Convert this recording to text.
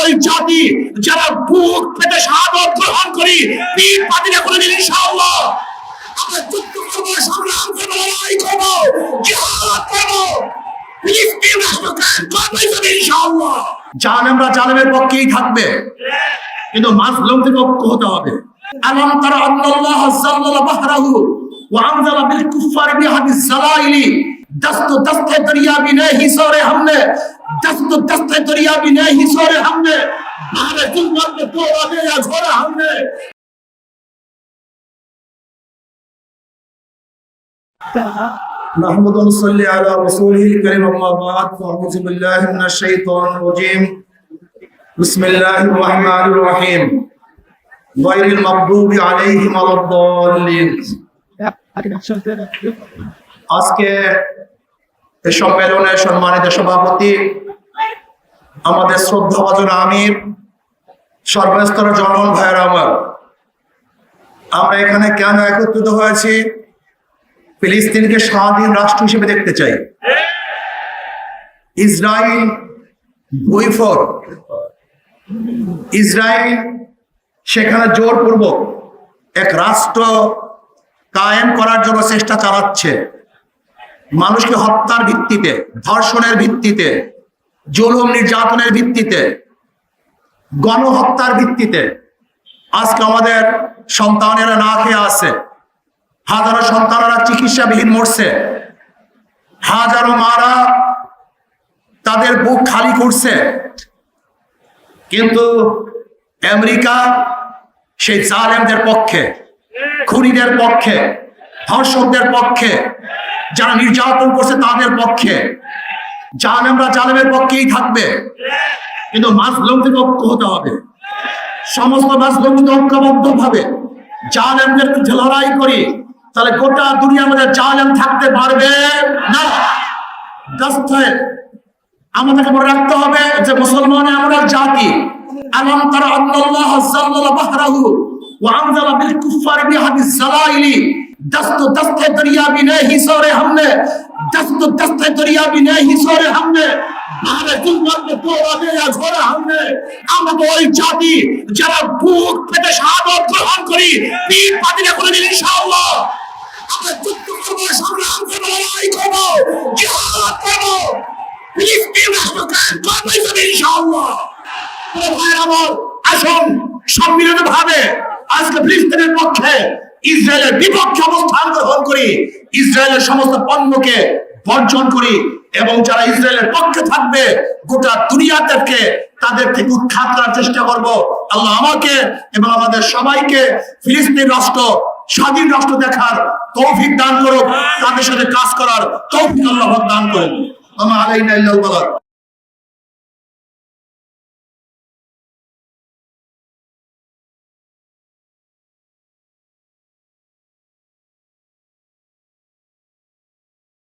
ওই জাতি যারা বুক পেতে শাহাদত গ্রহণ করি, পীর পাতিরা করে ইনশাআল্লাহ। ইনশাআল্লাহ। জালেমরা পক্ষেই থাকবে, কিন্তু মাজলুম থেকে ঐক্য হতে হবে। আলম তারা আল্লাহ জাল্লাল্লাহু বাহরাহু ওয়া জালাইলি দস্ত দস্তে দরিয়া भी دست دست دریا بھی نہیں سورے ہم نے ہمارے ظلمت میں توڑا دے یا چھوڑا ہم نے محمد و صلی علی رسول کریم اما بعد فاعوذ باللہ من الشیطان الرجیم. بسم اللہ الرحمن الرحیم. غیر المغضوب علیہم ولا الضالین. আজকে এই সম্মেলনের সম্মানিত সভাপতি, আমাদের শ্রদ্ধাভাজন আমির সর্বস্তরের জনগণ ভাইয়ের আমার। আমরা এখানে কেন একত্রিত হয়েছি? ফিলিস্তিনকে স্বাধীন রাষ্ট্র হিসেবে দেখতে চাই। ইসরায়েল বৈফর ইসরায়েল সেখানে জোরপূর্বক এক রাষ্ট্র কায়েম করার জন্য চেষ্টা চালাচ্ছে। মানুষকে হত্যার ভিত্তিতে, ধর্ষণের ভিত্তিতে, জুলুম নির্যাতনের ভিত্তিতে, গণহত্যার ভিত্তিতে আজকে আমাদের সন্তানেরা না খেয়ে আছে। হাজারো সন্তানেরা চিকিৎসাবিহীন মরছে। হাজারো মারা তাদের বুক খালি করছে। কিন্তু আমেরিকা সেই জালেমদের পক্ষে, খুনিদের পক্ষে, ধর্ষকদের পক্ষে যারা নির্যাতন করছে তাদের পক্ষে। জালেমরা জালেমের পক্ষেই থাকবে। কিন্তু মাজলুম থেকে ঐক্য হতে হবে। সমস্ত মাজলুম যদি ঐক্যবদ্ধ ভাবে জালেমদের বিরুদ্ধে লড়াই করি, তাহলে গোটা দুনিয়া মধ্যে জালেম থাকতে পারবে না। আমাদেরকে মনে রাখতে হবে যে মুসলমান এক জাতি, আলম তারা আল্লাহ বাহরাহু ওয়া আনজালা বিল কুফারি বিহাদিস জালাইলি दस्त दस्ते दरिया भी नहीं सोरे हमने दस्त दस्ते दरिया भी नहीं सोरे हमने हमारे जुल्मत में तोड़ा दिया घोड़ा हमने আমরা তো ওই জাতি যারা বুক পেতে শাহাদত গ্রহণ করি পীর পাতিরা করে দিন ইনশাআল্লাহ আমরা যুদ্ধ করবো সংগ্রাম করবো লড়াই করবো জিহাদ করবো ফিলিস্তিন রাষ্ট্র কায়েম করবো ইনশাআল্লাহ ভাইয়ের আমার আসুন সম্মিলিত ভাবে আজকে ফিলিস্তিনের পক্ষে ইসরায়েলের বিপক্ষে অবস্থান গ্রহণ করি, ইসরায়েলের সমস্ত পণ্যকে বর্জন করি এবং যারা ইসরায়েলের পক্ষে থাকবে, গোটা দুনিয়াদেরকে তাদের থেকে উৎখাত করার চেষ্টা করব। আল্লাহ আমাকে এবং আমাদের সবাইকে ফিলিস্তিন রাষ্ট্র, স্বাধীন রাষ্ট্র দেখার তৌফিক দান করুক, তাদের সাথে কাজ করার তৌফিক আল্লাহ দান করুন আমার আলাইনা ইল্লাল